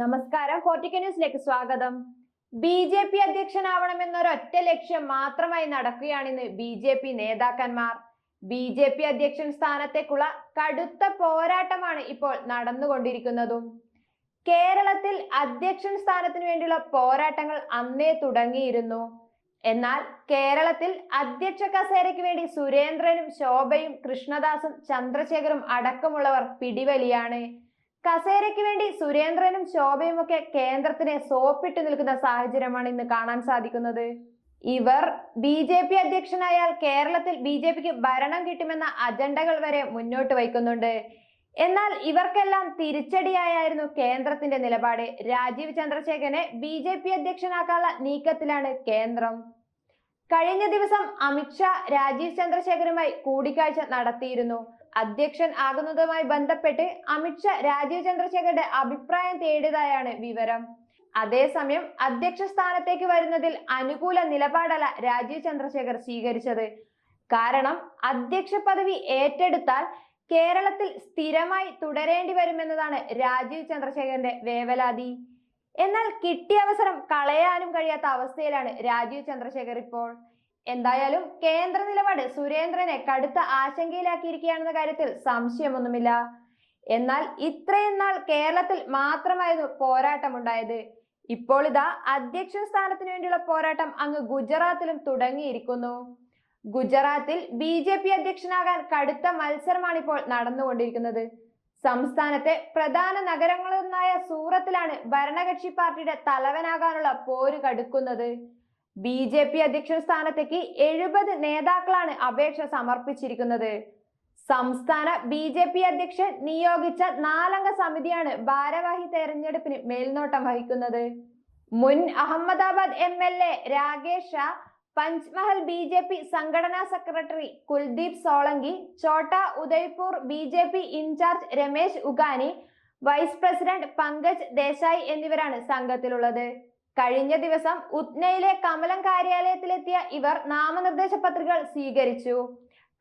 നമസ്കാരം. ഫോർട്ടിക്ക ന്യൂസിലേക്ക് സ്വാഗതം. ബി ജെ പി അധ്യക്ഷനാവണമെന്നൊരൊറ്റ ലക്ഷ്യം മാത്രമായി നടക്കുകയാണിന്ന് ബി ജെ പി നേതാക്കന്മാർ. ബി ജെ പി അധ്യക്ഷൻ സ്ഥാനത്തേക്കുള്ള കടുത്ത പോരാട്ടമാണ് ഇപ്പോൾ നടന്നുകൊണ്ടിരിക്കുന്നതും. കേരളത്തിൽ അധ്യക്ഷൻ സ്ഥാനത്തിന് വേണ്ടിയുള്ള പോരാട്ടങ്ങൾ അന്നേ തുടങ്ങിയിരുന്നു. എന്നാൽ കേരളത്തിൽ അധ്യക്ഷ കസേരയ്ക്ക് വേണ്ടി സുരേന്ദ്രനും ശോഭയും കൃഷ്ണദാസും ചന്ദ്രശേഖരും അടക്കമുള്ളവർ പിടിവലിയാണ്. കസേരയ്ക്ക് വേണ്ടി സുരേന്ദ്രനും ശോഭയും ഒക്കെ കേന്ദ്രത്തിനെ സോപ്പിട്ട് നിൽക്കുന്ന സാഹചര്യമാണ് ഇന്ന് കാണാൻ സാധിക്കുന്നത്. ഇവർ ബി ജെ പി അധ്യക്ഷനായാൽ കേരളത്തിൽ ബി ജെ പിക്ക് ഭരണം കിട്ടുമെന്ന അജണ്ടകൾ വരെ മുന്നോട്ട് വയ്ക്കുന്നുണ്ട്. എന്നാൽ ഇവർക്കെല്ലാം തിരിച്ചടിയായിരുന്നു കേന്ദ്രത്തിന്റെ നിലപാട്. രാജീവ് ചന്ദ്രശേഖരനെ ബി ജെ പി അധ്യക്ഷനാക്കാനുള്ള നീക്കത്തിലാണ് കേന്ദ്രം. കഴിഞ്ഞ ദിവസം അമിത്ഷാ രാജീവ് ചന്ദ്രശേഖരുമായി കൂടിക്കാഴ്ച നടത്തിയിരുന്നു. അധ്യക്ഷൻ ആകുന്നതുമായി ബന്ധപ്പെട്ട് അമിത്ഷാ രാജീവ് ചന്ദ്രശേഖരുടെ അഭിപ്രായം തേടിയതായാണ് വിവരം. അതേസമയം അധ്യക്ഷ സ്ഥാനത്തേക്ക് വരുന്നതിൽ അനുകൂല നിലപാടല്ല രാജീവ് ചന്ദ്രശേഖർ സ്വീകരിച്ചത്. കാരണം അധ്യക്ഷ പദവി ഏറ്റെടുത്താൽ കേരളത്തിൽ സ്ഥിരമായി തുടരേണ്ടി വരുമെന്നതാണ് രാജീവ് ചന്ദ്രശേഖരന്റെ വേവലാതി. എന്നാൽ കിട്ടിയ അവസരം കളയാനും കഴിയാത്ത അവസ്ഥയിലാണ് രാജീവ് ചന്ദ്രശേഖർ ഇപ്പോൾ. എന്തായാലും കേന്ദ്ര നിലപാട് സുരേന്ദ്രനെ കടുത്ത ആശങ്കയിലാക്കിയിരിക്കുകയാണെന്ന കാര്യത്തിൽ സംശയമൊന്നുമില്ല. എന്നാൽ ഇത്രയും നാൾ കേരളത്തിൽ മാത്രമായിരുന്നു പോരാട്ടമുണ്ടായത്. ഇപ്പോൾ ഇതാ അധ്യക്ഷ സ്ഥാനത്തിന് വേണ്ടിയുള്ള പോരാട്ടം അങ്ങ് ഗുജറാത്തിലും തുടങ്ങിയിരിക്കുന്നു. ഗുജറാത്തിൽ ബി ജെ പി അധ്യക്ഷനാകാൻ കടുത്ത മത്സരമാണ് ഇപ്പോൾ നടന്നുകൊണ്ടിരിക്കുന്നത്. സംസ്ഥാനത്തെ പ്രധാന നഗരങ്ങളിലൊന്നായ സൂറത്തിലാണ് ഭരണകക്ഷി പാർട്ടിയുടെ തലവനാകാനുള്ള പോര് കടുക്കുന്നത്. ബി ജെ പി അധ്യക്ഷ സ്ഥാനത്തേക്ക് എഴുപത് നേതാക്കളാണ് അപേക്ഷ സമർപ്പിച്ചിരിക്കുന്നത്. സംസ്ഥാന ബി ജെ പി അധ്യക്ഷൻ നിയോഗിച്ച നാലംഗ സമിതിയാണ് ഭാരവാഹി തെരഞ്ഞെടുപ്പിന് മേൽനോട്ടം വഹിക്കുന്നത്. മുൻ Ahmedabad M L A Rakesh Panchmahal B J P സംഘടനാ secretary Kuldeep Solanki Chhota Udaipur B J P in charge Ramesh Ugani vice president Pankaj Desai എന്നിവരാണ് സംഘത്തിലുള്ളത്. കഴിഞ്ഞ ദിവസം ഉത്നയിലെ കമലം കാര്യാലയത്തിലെത്തിയ ഇവർ നാമനിർദ്ദേശ പത്രികകൾ സ്വീകരിച്ചു.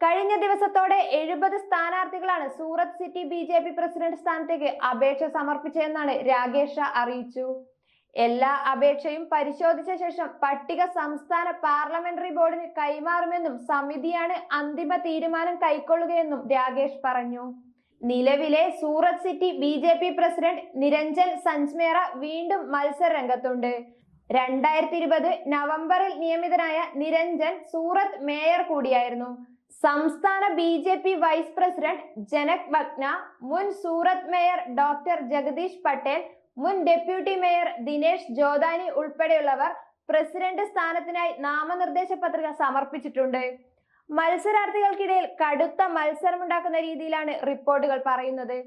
കഴിഞ്ഞ ദിവസത്തോടെ എഴുപത് സ്ഥാനാർത്ഥികളാണ് Surat city B J P president സ്ഥാനത്തേക്ക് അപേക്ഷ സമർപ്പിച്ചതെന്നാണ് രാകേഷ് അറിയിച്ചു. എല്ലാ അപേക്ഷയും പരിശോധിച്ച ശേഷം പട്ടിക സംസ്ഥാന പാർലമെന്ററി ബോർഡിന് കൈമാറുമെന്നും സമിതിയാണ് അന്തിമ തീരുമാനം കൈക്കൊള്ളുകയെന്നും രാകേഷ് പറഞ്ഞു. നിലവിലെ Surat city B J P president Niranjan Zanzmera വീണ്ടും മത്സര രംഗത്തുണ്ട് രണ്ടായിരത്തി ഇരുപത് നവംബറിൽ നിയമിതനായ നിരഞ്ജൻ സൂറത്ത് മേയർ കൂടിയായിരുന്നു. സംസ്ഥാന B J P vice president Janak Vagna മുൻ സൂറത്ത് മേയർ ഡോക്ടർ ജഗദീഷ് പട്ടേൽ മുൻ ഡെപ്യൂട്ടി മേയർ ദിനേശ് ജോദാനി ഉൾപ്പെടെയുള്ളവർ പ്രസിഡന്റ് സ്ഥാനത്തിനായി നാമനിർദ്ദേശ പത്രിക സമർപ്പിച്ചിട്ടുണ്ട്. മത്സരാർത്ഥികൾക്കിടയിൽ കടുത്ത മത്സരമുണ്ടാക്കുന്ന രീതിയിലാണ് റിപ്പോർട്ടുകൾ പറയുന്നത്.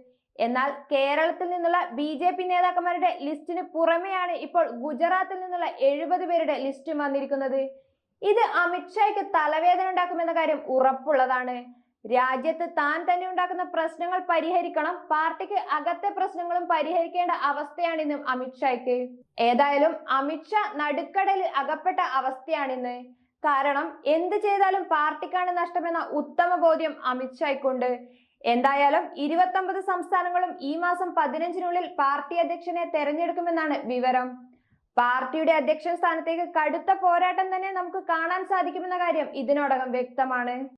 എന്നാൽ കേരളത്തിൽ നിന്നുള്ള ബി ജെ പി നേതാക്കന്മാരുടെ ലിസ്റ്റിന് പുറമെയാണ് ഇപ്പോൾ ഗുജറാത്തിൽ നിന്നുള്ള എഴുപത് പേരുടെ ലിസ്റ്റും വന്നിരിക്കുന്നത്. ഇത് അമിത്ഷായ്ക്ക് തലവേദന ഉണ്ടാക്കുമെന്ന കാര്യം ഉറപ്പുള്ളതാണ്. രാജ്യത്ത് താൻ തന്നെ ഉണ്ടാക്കുന്ന പ്രശ്നങ്ങൾ പരിഹരിക്കണം പാർട്ടിക്ക് അകത്തെ പ്രശ്നങ്ങളും പരിഹരിക്കേണ്ട അവസ്ഥയാണിന്നും അമിത്ഷായ്ക്ക് ഏതായാലും അമിത്ഷാ നടുക്കടലിൽ അകപ്പെട്ട അവസ്ഥയാണിന്ന്. കാരണം എന്ത് ചെയ്താലും പാർട്ടിക്കാണ് നഷ്ടമെന്ന ഉത്തമ ബോധ്യം അമിത്ഷായ്ക്കുണ്ട് എന്തായാലും ഇരുപത്തൊമ്പത് സംസ്ഥാനങ്ങളും ഈ മാസം പതിനഞ്ചിനുള്ളിൽ പാർട്ടി അധ്യക്ഷനെ തെരഞ്ഞെടുക്കുമെന്നാണ് വിവരം. പാർട്ടിയുടെ അധ്യക്ഷ സ്ഥാനത്തേക്ക് കടുത്ത പോരാട്ടം തന്നെ നമുക്ക് കാണാൻ സാധിക്കുമെന്ന കാര്യം ഇതിനോടകം വ്യക്തമാണ്.